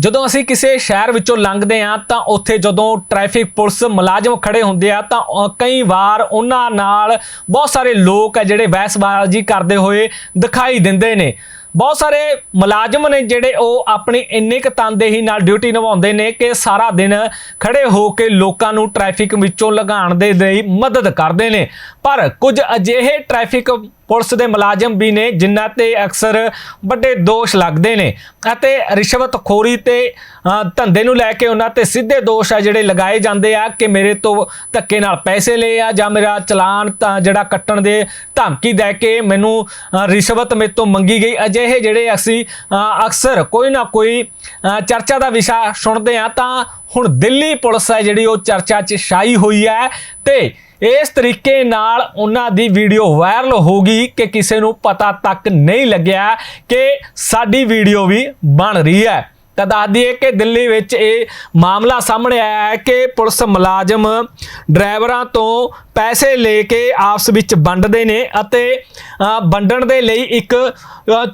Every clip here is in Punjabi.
ਜਦੋਂ ਅਸੀਂ ਕਿਸੇ ਸ਼ਹਿਰ ਵਿੱਚੋਂ ਲੰਘਦੇ ਹਾਂ ਤਾਂ ਉੱਥੇ ਜਦੋਂ ਟ੍ਰੈਫਿਕ ਪੁਲਿਸ ਮੁਲਾਜ਼ਮ ਖੜੇ ਹੁੰਦੇ ਆ ਤਾਂ ਕਈ ਵਾਰ ਉਹਨਾਂ ਨਾਲ ਬਹੁਤ ਸਾਰੇ ਲੋਕ ਆ ਜਿਹੜੇ ਬਹਿਸਬਾਜ਼ੀ ਕਰਦੇ ਹੋਏ ਦਿਖਾਈ ਦਿੰਦੇ ਨੇ। ਬਹੁਤ ਸਾਰੇ ਮੁਲਾਜ਼ਮ ਨੇ ਜਿਹੜੇ ਉਹ ਆਪਣੀ ਇੰਨੇ ਕੁ ਤਨਦੇਹੀ ਨਾਲ ਡਿਊਟੀ ਨਿਭਾਉਂਦੇ ਨੇ ਕਿ ਸਾਰਾ ਦਿਨ ਖੜੇ ਹੋ ਕੇ ਲੋਕਾਂ ਨੂੰ ਟ੍ਰੈਫਿਕ ਵਿੱਚੋਂ ਲੰਘਾਉਣ ਦੇ ਲਈ ਮਦਦ ਕਰਦੇ ਨੇ। ਪਰ ਕੁਝ ਅਜਿਹੇ ਟ੍ਰੈਫਿਕ ਪੁਲਿਸ ਦੇ ਮੁਲਾਜ਼ਮ ਵੀ ਨੇ, ਜਿਨ੍ਹਾਂ ਤੇ ਅਕਸਰ ਵੱਡੇ ਦੋਸ਼ ਲੱਗਦੇ ਨੇ। ਅਤੇ ਰਿਸ਼ਵਤਖੋਰੀ ਤੇ ਧੰਦੇ ਨੂੰ ਲੈ ਕੇ ਉਹਨਾਂ ਤੇ ਸਿੱਧੇ ਦੋਸ਼ ਆ ਜਿਹੜੇ ਲਗਾਏ ਜਾਂਦੇ ਆ ਕਿ ਮੇਰੇ ਤੋਂ ਧੱਕੇ ਨਾਲ ਪੈਸੇ ਲਏ ਆ ਜਾਂ ਮੇਰਾ ਚਲਾਨ ਤਾਂ ਜਿਹੜਾ ਕੱਟਣ ਦੇ ਧਮਕੀ ਦੇ ਕੇ ਮੈਨੂੰ ਰਿਸ਼ਵਤ ਮੇਰੇ ਤੋਂ ਮੰਗੀ ਗਈ। ਅਜਿਹੇ ਜਿਹੜੇ ਅਸੀਂ ਅਕਸਰ ਕੋਈ ਨਾ ਕੋਈ ਚਰਚਾ ਦਾ ਵਿਸ਼ਾ ਸੁਣਦੇ ਆ ਤਾਂ ਹੁਣ ਦਿੱਲੀ ਪੁਲਿਸ ਹੈ ਜਿਹੜੀ ਉਹ ਚਰਚਾ 'ਚ ਛਾਈ ਹੋਈ ਹੈ ਤੇ ਇਸ ਤਰੀਕੇ ਨਾਲ ਉਹਨਾਂ ਦੀ ਵੀਡੀਓ ਵਾਇਰਲ ਹੋ ਗਈ ਕਿ ਕਿਸੇ ਨੂੰ ਪਤਾ ਤੱਕ ਨਹੀਂ ਲੱਗਿਆ ਕਿ ਸਾਡੀ ਵੀਡੀਓ ਵੀ ਬਣ ਰਹੀ ਹੈ। ਤਾਂ ਦੱਸ ਦਈਏ ਕਿ ਦਿੱਲੀ ਵਿੱਚ ਇਹ ਮਾਮਲਾ ਸਾਹਮਣੇ ਆਇਆ ਹੈ ਕਿ ਪੁਲਿਸ ਮੁਲਾਜ਼ਮ ਡਰਾਈਵਰਾਂ ਤੋਂ ਪੈਸੇ ਲੈ ਕੇ ਆਪਸ ਵਿੱਚ ਵੰਡਦੇ ਨੇ ਅਤੇ ਵੰਡਣ ਦੇ ਲਈ ਇੱਕ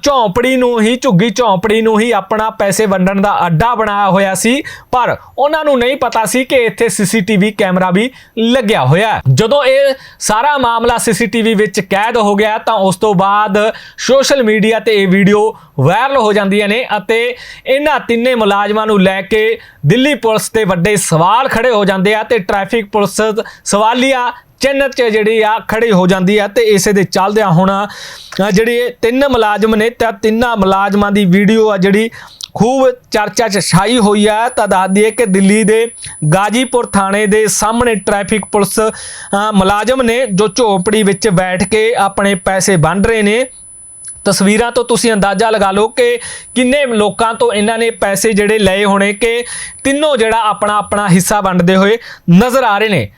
ਝੌਂਪੜੀ ਨੂੰ ਹੀ, ਝੁੱਗੀ ਝੌਂਪੜੀ ਨੂੰ ਹੀ ਆਪਣਾ ਪੈਸੇ ਵੰਡਣ ਦਾ ਅੱਡਾ ਬਣਾਇਆ ਹੋਇਆ ਸੀ। ਪਰ ਉਹਨਾਂ ਨੂੰ ਨਹੀਂ ਪਤਾ ਸੀ ਕਿ ਇੱਥੇ ਸੀਸੀਟੀਵੀ ਕੈਮਰਾ ਵੀ ਲੱਗਿਆ ਹੋਇਆ ਹੈ। ਜਦੋਂ ਇਹ ਸਾਰਾ ਮਾਮਲਾ ਸੀਸੀਟੀਵੀ ਵਿੱਚ ਕੈਦ ਹੋ ਗਿਆ ਤਾਂ ਉਸ ਤੋਂ ਬਾਅਦ ਸੋਸ਼ਲ ਮੀਡੀਆ ਤੇ ਇਹ ਵੀਡੀਓ ਵਾਇਰਲ ਹੋ ਜਾਂਦੀਆਂ ਨੇ ਅਤੇ ਇਹਨਾਂ ਤਿੰਨੇ ਮੁਲਾਜ਼ਮਾਂ ਨੂੰ ਲੈ ਕੇ ਦਿੱਲੀ ਪੁਲਿਸ ਤੇ ਵੱਡੇ ਸਵਾਲ ਖੜੇ ਹੋ ਜਾਂਦੇ ਆ ਤੇ ਟ੍ਰੈਫਿਕ ਪੁਲਿਸ ਸਵਾਲੀਆ ਚਿੰਨ੍ਹ 'ਚ ਜਿਹੜੀ ਆ ਖੜੀ ਹੋ ਜਾਂਦੀ ਹੈ ਤੇ ਇਸੇ ਦੇ ਚੱਲਦਿਆਂ ਹੁਣ ਜਿਹੜੀ ਤਿੰਨ ਮੁਲਾਜ਼ਮ ਨੇ, ਤਾਂ ਤਿੰਨਾਂ ਮੁਲਾਜ਼ਮਾਂ ਦੀ ਵੀਡੀਓ ਆ ਜਿਹੜੀ ਖੂਬ ਚਰਚਾ 'ਚ ਛਾਈ ਹੋਈ ਹੈ ਤਾਂ ਦੱਸ ਦਈਏ ਕਿ ਦਿੱਲੀ ਦੇ ਗਾਜੀਪੁਰ ਥਾਣੇ ਦੇ ਸਾਹਮਣੇ ਟ੍ਰੈਫਿਕ ਪੁਲਿਸ ਮੁਲਾਜ਼ਮ ਨੇ ਜੋ ਝੋਪੜੀ ਵਿੱਚ ਬੈਠ ਕੇ ਆਪਣੇ ਪੈਸੇ ਵੰਡ ਰਹੇ ਨੇ। ਤਸਵੀਰਾਂ ਤੋਂ ਤੁਸੀਂ ਅੰਦਾਜ਼ਾ ਲਗਾ ਲਓ ਕਿ ਕਿੰਨੇ ਲੋਕਾਂ ਤੋਂ ਇਹਨਾਂ ਨੇ ਪੈਸੇ ਜਿਹੜੇ ਲਏ ਹੋਣੇ ਕਿ ਤਿੰਨੋਂ ਜਿਹੜਾ ਆਪਣਾ ਆਪਣਾ ਹਿੱਸਾ ਵੰਡਦੇ ਹੋਏ ਨਜ਼ਰ ਆ ਰਹੇ ਨੇ।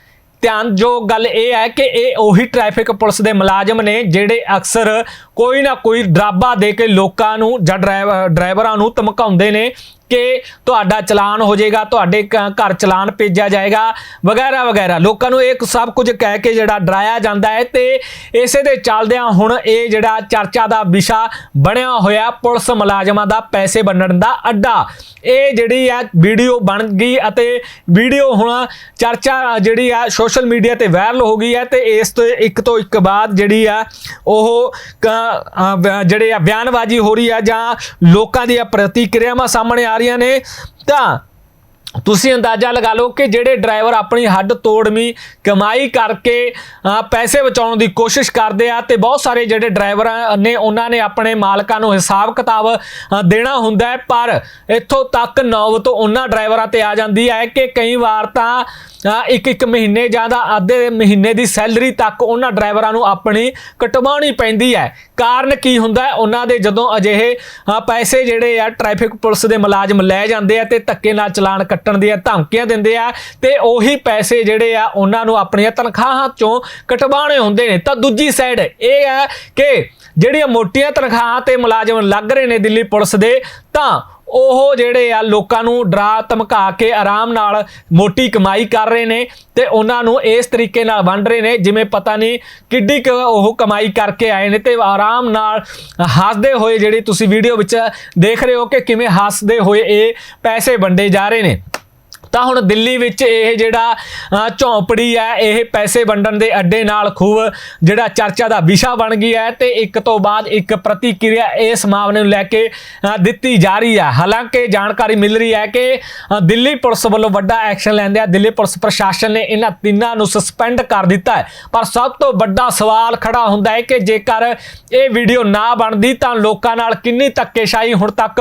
ਧਿਆਨ ਜੋ ਗੱਲ ਇਹ ਹੈ ਕਿ ਇਹ ਉਹੀ ਟ੍ਰੈਫਿਕ ਪੁਲਿਸ ਦੇ ਮੁਲਾਜ਼ਮ ਨੇ ਜਿਹੜੇ ਅਕਸਰ ਕੋਈ ਨਾ ਕੋਈ ਡਰਾਬਾ ਦੇ ਕੇ ਲੋਕਾਂ ਨੂੰ ਜਾਂ ਡਰਾਈਵ- ਡਰਾਈਵਰਾਂ ਨੂੰ ਧਮਕਾਉਂਦੇ ਨੇ। ਕਿ ਤੁਹਾਡਾ ਚਲਾਨ ਹੋ ਜਾਏਗਾ, ਤੁਹਾਡੇ ਘਰ ਚਲਾਨ ਭੇਜਿਆ ਜਾਏਗਾ, ਵਗੈਰਾ ਵਗੈਰਾ। ਲੋਕਾਂ ਨੂੰ ਇਹ ਸਭ ਕੁਝ ਕਹਿ ਕੇ ਜਿਹੜਾ ਡਰਾਇਆ ਜਾਂਦਾ ਹੈ ਤੇ ਇਸੇ ਦੇ ਚੱਲਦਿਆਂ ਹੁਣ ਇਹ ਜਿਹੜਾ ਚਰਚਾ ਦਾ ਵਿਸ਼ਾ ਬਣਿਆ ਹੋਇਆ, ਪੁਲਿਸ ਮੁਲਾਜ਼ਮਾਂ ਦਾ ਪੈਸੇ ਵੰਡਣ ਦਾ ਅੱਡਾ। ਇਹ ਜਿਹੜੀ ਆ ਵੀਡੀਓ ਬਣ ਗਈ ਅਤੇ ਵੀਡੀਓ ਹੁਣ ਚਰਚਾ ਜਿਹੜੀ ਆ ਸੋਸ਼ਲ ਮੀਡੀਆ ਤੇ ਵਾਇਰਲ ਹੋ ਗਈ ਹੈ ਤੇ ਇਸ ਤੋਂ ਇੱਕ ਤੋਂ ਇੱਕ ਬਾਅਦ ਜਿਹੜੀ ਆ ਉਹ ਕ- ਜਿਹੜੇ ਆ ਬਿਆਨਬਾਜ਼ੀ ਹੋ ਰਹੀ ਆ ਜਾਂ ਲੋਕਾਂ ਦੀਆਂ ਪ੍ਰਤੀਕਿਰਿਆਵਾਂ ਸਾਹਮਣੇ ਆ ਰਹੀਆਂ ਨੇ ਤਾਂ ਤੁਸੀਂ ਅੰਦਾਜ਼ਾ ਲਗਾ ਲਓ ਕਿ ਜਿਹੜੇ ਡਰਾਈਵਰ ਆਪਣੀ ਹੱਡ ਤੋੜਵੀਂ ਕਮਾਈ ਕਰਕੇ ਅ, ਪੈਸੇ ਬਚਾਉਣ ਦੀ ਕੋਸ਼ਿਸ਼ ਕਰਦੇ ਆ ਤੇ ਬਹੁਤ ਸਾਰੇ ਜਿਹੜੇ ਡਰਾਈਵਰ ਨੇ ਉਹਨਾਂ ਨੇ ਆਪਣੇ ਮਾਲਕਾਂ ਨੂੰ ਹਿਸਾਬ ਕਿਤਾਬ ਦੇਣਾ ਹੁੰਦਾ ਹੈ। ਪਰ ਇੱਥੋਂ ਤੱਕ ਨੌਬਤ ਉਹਨਾਂ ਡਰਾਈਵਰਾਂ ਤੇ ਆ ਜਾਂਦੀ ਹੈ ਕਿ ਕਈ ਵਾਰ ਤਾਂ ਇੱਕ ਇੱਕ ਮਹੀਨੇ ਜਾਂ ਦਾ ਅੱਧੇ ਮਹੀਨੇ ਦੀ ਸੈਲਰੀ ਤੱਕ ਉਹਨਾਂ ਡਰਾਈਵਰਾਂ ਨੂੰ ਆਪਣੀ ਕਟਵਾਉਣੀ ਪੈਂਦੀ ਹੈ। ਕਾਰਨ ਕੀ ਹੁੰਦਾ ਹੈ? ਉਹਨਾਂ ਦੇ ਜਦੋਂ ਅਜਿਹੇ ਪੈਸੇ ਜਿਹੜੇ ਆ, ਟ੍ਰੈਫਿਕ ਪੁਲਿਸ ਦੇ ਮੁਲਾਜ਼ਮ ਲੈ ਜਾਂਦੇ ਆ ਤੇ ਧੱਕੇ ਨਾਲ ਚਲਾਨ ਕੱਟਣ ਦੀਆਂ ਧਮਕੀਆਂ ਦਿੰਦੇ ਆ ਤੇ ਉਹੀ ਪੈਸੇ ਜਿਹੜੇ ਆ ਉਹਨਾਂ ਨੂੰ ਆਪਣੀਆਂ ਤਨਖਾਹਾਂ ਚੋਂ ਕਟਵਾਉਣੇ ਹੁੰਦੇ ਨੇ। ਤਾਂ ਦੂਜੀ ਸਾਈਡ ਇਹ ਹੈ ਕਿ ਜਿਹੜੀਆਂ ਮੋਟੀਆਂ ਤਨਖਾਹਾਂ ਤੇ ਮੁਲਾਜ਼ਮ ਲੱਗ ਰਹੇ ਨੇ ਦਿੱਲੀ ਪੁਲਿਸ ਦੇ, ਤਾਂ ਉਹ ਜਿਹੜੇ ਆ ਲੋਕਾਂ ਨੂੰ ਡਰਾ ਧਮਕਾ ਕੇ ਆਰਾਮ ਨਾਲ ਮੋਟੀ ਕਮਾਈ ਕਰ ਰਹੇ ਨੇ ਤੇ ਉਹਨਾਂ ਨੂੰ ਇਸ ਤਰੀਕੇ ਨਾਲ ਵੰਡ ਰਹੇ ਨੇ, ਜਿਵੇਂ ਪਤਾ ਨਹੀਂ ਕਿੱਡੀ ਕੁ ਉਹ ਕਮਾਈ ਕਰਕੇ ਆਏ ਨੇ ਤੇ ਆਰਾਮ ਨਾਲ ਹੱਸਦੇ ਹੋਏ ਜਿਹੜੀ ਤੁਸੀਂ ਵੀਡੀਓ ਵਿੱਚ ਦੇਖ ਰਹੇ ਹੋ ਕਿ ਕਿਵੇਂ ਹੱਸਦੇ ਹੋਏ ਇਹ ਪੈਸੇ ਵੰਡੇ ਜਾ ਰਹੇ ਨੇ। ਤਾਂ ਹੁਣ ਦਿੱਲੀ ਵਿੱਚ ਇਹ ਜਿਹੜਾ ਅ, ਝੌਂਪੜੀ ਹੈ ਇਹ ਪੈਸੇ ਵੰਡਣ ਦੇ ਅੱਡੇ ਨਾਲ ਖੂਬ ਜਿਹੜਾ ਚਰਚਾ ਦਾ ਵਿਸ਼ਾ ਬਣ ਗਿਆ ਹੈ ਤੇ ਇੱਕ ਤੋਂ ਬਾਅਦ ਇੱਕ ਪ੍ਰਤੀਕਿਰਿਆ ਇਸ ਮਾਮਲੇ ਨੂੰ ਲੈ ਕੇ ਦਿੱਤੀ ਜਾ ਰਹੀ ਹੈ। ਹਾਲਾਂਕਿ ਜਾਣਕਾਰੀ ਮਿਲ ਰਹੀ ਹੈ ਕਿ ਦਿੱਲੀ ਪੁਲਿਸ ਵੱਲੋਂ ਵੱਡਾ ਐਕਸ਼ਨ ਲੈਂਦੇ ਆ ਦਿੱਲੀ ਪੁਲਿਸ ਪ੍ਰਸ਼ਾਸਨ ਨੇ ਇਹਨਾਂ ਤਿੰਨਾਂ ਨੂੰ ਸਸਪੈਂਡ ਕਰ ਦਿੱਤਾ ਹੈ। ਪਰ ਸਭ ਤੋਂ ਵੱਡਾ ਸਵਾਲ ਖੜਾ ਹੁੰਦਾ ਹੈ ਕਿ ਜੇਕਰ ਇਹ ਵੀਡੀਓ ਨਾ ਬਣਦੀ ਤਾਂ ਲੋਕਾਂ ਨਾਲ ਕਿੰਨੀ ਧੱਕੇਸ਼ਾਹੀ ਹੁਣ ਤੱਕ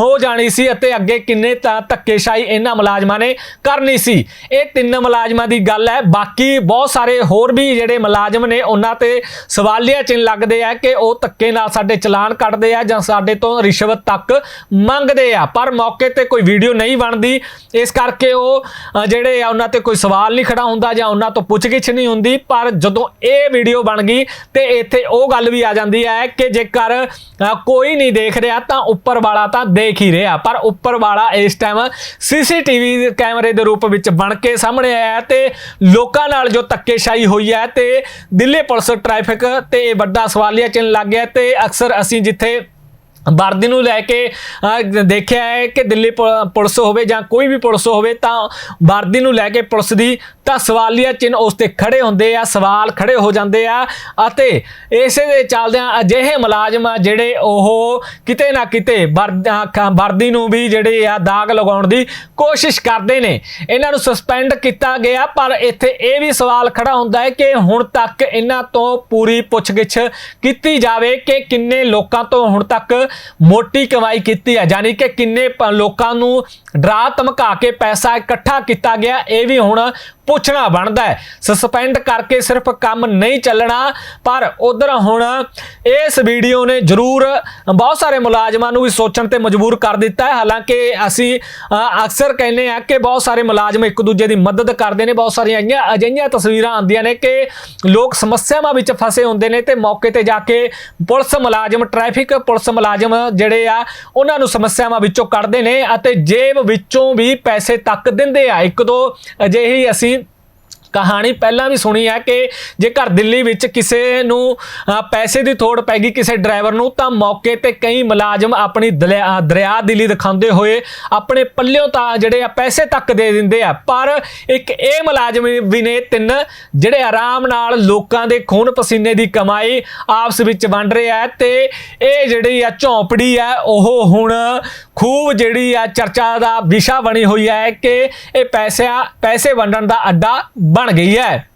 ਹੋ ਜਾਣੀ ਸੀ ਅਤੇ ਅੱਗੇ ਕਿੰਨੇ ਤਾਂ ਧੱਕੇਸ਼ਾਹੀ ਇਹਨਾਂ ਮੁਲਾਜ਼ਮਾਂ ਨੇ ਕਰਨੀ ਸੀ। ਇਹ ਤਿੰਨ ਮੁਲਾਜ਼ਮਾਂ ਦੀ ਗੱਲ ਹੈ। ਬਾਕੀ ਬਹੁਤ ਸਾਰੇ ਹੋਰ ਵੀ ਜਿਹੜੇ ਮੁਲਾਜ਼ਮ ਨੇ, ਉਹਨਾਂ ਤੇ ਸਵਾਲੀਆ ਚਿੰਨ ਲੱਗਦੇ ਆ ਕਿ ਉਹ ਧੱਕੇ ਨਾਲ ਸਾਡੇ ਚਲਾਨ ਕੱਟਦੇ ਆ ਜਾਂ ਸਾਡੇ ਤੋਂ ਰਿਸ਼ਵਤ ਤੱਕ ਮੰਗਦੇ ਆ। ਪਰ ਮੌਕੇ ਤੇ ਕੋਈ ਵੀਡੀਓ ਨਹੀਂ ਬਣਦੀ। ਇਸ ਕਰਕੇ ਉਹ ਜਿਹੜੇ ਆ, ਉਹਨਾਂ ਤੇ ਕੋਈ ਸਵਾਲ ਨਹੀਂ ਖੜਾ ਹੁੰਦਾ ਜਾਂ ਉਹਨਾਂ ਤੋਂ ਪੁੱਛਗਿੱਛ ਨਹੀਂ ਹੁੰਦੀ। ਪਰ ਜਦੋਂ ਇਹ ਵੀਡੀਓ ਬਣ ਗਈ ਤੇ ਇੱਥੇ ਉਹ ਗੱਲ ਵੀ ਆ ਜਾਂਦੀ ਹੈ ਕਿ ਜੇਕਰ ਕੋਈ ਨਹੀਂ ਦੇਖ ਰਿਹਾ ਤਾਂ ਉੱਪਰ ਵਾਲਾ ਤਾਂ ਦੇਖ ਹੀ ਰਿਹਾ। ਪਰ ਉੱਪਰ ਵਾਲਾ ਇਸ ਟਾਈਮ ਸੀਸੀਟੀਵੀ ਕੈਮਰੇ ਦੇ ਰੂਪ ਵਿੱਚ ਬਣ ਕੇ ਸਾਹਮਣੇ ਆਇਆ ਹੈ ਤੇ ਲੋਕਾਂ ਨਾਲ ਜੋ ਧੱਕੇਸ਼ਾਹੀ ਹੋਈ ਹੈ ਤੇ ਦਿੱਲੀ ਪੁਲਿਸ ਟ੍ਰੈਫਿਕ ਤੇ ਇਹ ਵੱਡਾ ਸਵਾਲੀਆ ਚਿੰਨ੍ਹ ਲੱਗ ਗਿਆ ਤੇ ਅਕਸਰ ਅਸੀਂ ਜਿੱਥੇ ਵਰਦੀ ਨੂੰ ਲੈ ਕੇ ਦੇਖਿਆ ਹੈ ਕਿ ਦਿੱਲੀ ਪੁ- ਪੁਲਿਸ ਹੋਵੇ ਜਾਂ ਕੋਈ ਵੀ ਪੁਲਿਸ ਹੋਵੇ ਤਾਂ ਵਰਦੀ ਨੂੰ ਲੈ ਕੇ ਪੁਲਿਸ ਦੀ ਤਾਂ ਸਵਾਲੀਆ ਚਿੰਨ੍ਹ ਉਸ ਤੇ ਖੜੇ ਹੁੰਦੇ ਆ, ਸਵਾਲ ਖੜੇ ਹੋ ਜਾਂਦੇ ਆ ਅਤੇ ਇਸੇ ਦੇ ਚੱਲਦਿਆਂ ਅਜਿਹੇ ਮੁਲਾਜ਼ਮ ਆ ਜਿਹੜੇ ਉਹ ਕਿਤੇ ਨਾ ਕਿਤੇ ਵਰਦ- ਖ- ਵਰਦੀ ਨੂੰ ਵੀ ਜਿਹੜੇ ਆ ਦਾਗ ਲਗਾਉਣ ਦੀ ਕੋਸ਼ਿਸ਼ ਕਰਦੇ ਨੇ। ਇਹਨਾਂ ਨੂੰ ਸਸਪੈਂਡ ਕੀਤਾ ਗਿਆ, ਪਰ ਇੱਥੇ ਇਹ ਵੀ ਸਵਾਲ ਖੜਾ ਹੁੰਦਾ ਹੈ ਕਿ ਹੁਣ ਤੱਕ ਇਹਨਾਂ ਤੋਂ ਪੂਰੀ ਪੁੱਛਗਿੱਛ ਕੀਤੀ ਜਾਵੇ ਕਿ ਕਿੰਨੇ ਲੋਕਾਂ ਤੋਂ ਹੁਣ ਤੱਕ ਮੋਟੀ ਕਮਾਈ ਕੀਤੀ ਹੈ ਯਾਨੀ ਕਿ ਕਿੰਨੇ ਲੋਕਾਂ ਨੂੰ ਡਰਾ ਧਮਕਾ ਕੇ ਪੈਸਾ ਇਕੱਠਾ ਕੀਤਾ ਗਿਆ। ਇਹ ਵੀ ਹੁਣ ਪੁੱਛਣਾ ਬਣਦਾ ਹੈ। ਸਸਪੈਂਡ ਕਰਕੇ ਸਿਰਫ ਕੰਮ ਨਹੀਂ ਚੱਲਣਾ, ਪਰ ਉਧਰ ਹੁਣ ਇਸ ਵੀਡੀਓ ਨੇ ਜ਼ਰੂਰ ਬਹੁਤ ਸਾਰੇ ਮੁਲਾਜ਼ਮਾਂ ਨੂੰ ਵੀ ਸੋਚਣ ਤੇ ਮਜਬੂਰ ਕਰ ਦਿੱਤਾ ਹੈ। ਹਾਲਾਂਕਿ ਅਸੀਂ ਅਕਸਰ ਕਹਿੰਦੇ ਆ ਕਿ ਬਹੁਤ ਸਾਰੇ ਮੁਲਾਜ਼ਮ ਇੱਕ ਦੂਜੇ ਦੀ ਮਦਦ ਕਰਦੇ ਨੇ। ਬਹੁਤ ਸਾਰੀਆਂ ਅਜਿਹੀਆਂ ਅਜਿਹੀਆਂ ਤਸਵੀਰਾਂ ਆਉਂਦੀਆਂ ਨੇ ਕਿ ਲੋਕ ਸਮੱਸਿਆਵਾਂ ਵਿੱਚ ਫਸੇ ਹੁੰਦੇ ਨੇ ਤੇ ਮੌਕੇ ਤੇ ਜਾ ਕੇ ਪੁਲਿਸ ਮੁਲਾਜ਼ਮ, ਟ੍ਰੈਫਿਕ ਪੁਲਿਸ ਮੁਲਾਜ਼ਮ ਜਿਹੜੇ ਆ, ਉਹਨਾਂ ਨੂੰ ਸਮੱਸਿਆਵਾਂ ਵਿੱਚੋਂ ਕੱਢਦੇ ਨੇ ਅਤੇ ਜੇਬ ਵਿੱਚੋਂ ਵੀ ਪੈਸੇ ਤੱਕ ਦਿੰਦੇ ਆ। ਇੱਕ ਦੋ ਅਜਿਹੀ ਅਸੀਂ ਕਹਾਣੀ ਪਹਿਲਾਂ ਵੀ ਸੁਣੀ ਹੈ ਕਿ ਜੇਕਰ ਦਿੱਲੀ ਵਿੱਚ ਕਿਸੇ ਨੂੰ ਪੈਸੇ ਦੀ ਥੋੜ ਪੈ ਗਈ ਕਿਸੇ ਡਰਾਈਵਰ ਨੂੰ, ਤਾਂ ਮੌਕੇ ਤੇ ਕਈ ਮੁਲਾਜ਼ਮ ਆਪਣੀ ਦਲਿਆ- ਦਰਿਆ ਦਿਲੀ ਦਿਖਾਉਂਦੇ ਹੋਏ ਆਪਣੇ ਪੱਲਿਓਂ ਤਾਂ ਜਿਹੜੇ ਆ ਪੈਸੇ ਤੱਕ ਦੇ ਦਿੰਦੇ ਆ। ਪਰ ਇੱਕ ਇਹ ਮੁਲਾਜ਼ਮ ਵੀ ਨੇ ਤਿੰਨ, ਜਿਹੜੇ ਆਰਾਮ ਨਾਲ ਲੋਕਾਂ ਦੇ ਖੂਨ ਪਸੀਨੇ ਦੀ ਕਮਾਈ ਆਪਸ ਵਿੱਚ ਵੰਡ ਰਿਹਾ ਹੈ ਤੇ ਇਹ ਜਿਹੜੀ ਆ ਝੌਂਪੜੀ ਹੈ ਉਹ ਹੁਣ ਖੂਬ ਜਿਹੜੀ ਆ ਚਰਚਾ ਦਾ ਵਿਸ਼ਾ ਬਣੀ ਹੋਈ ਹੈ ਕਿ ਇਹ ਪੈਸਿਆਂ, ਪੈਸੇ ਵੰਡਣ ਦਾ ਅੱਡਾ ਬਣ ਗਈ ਹੈ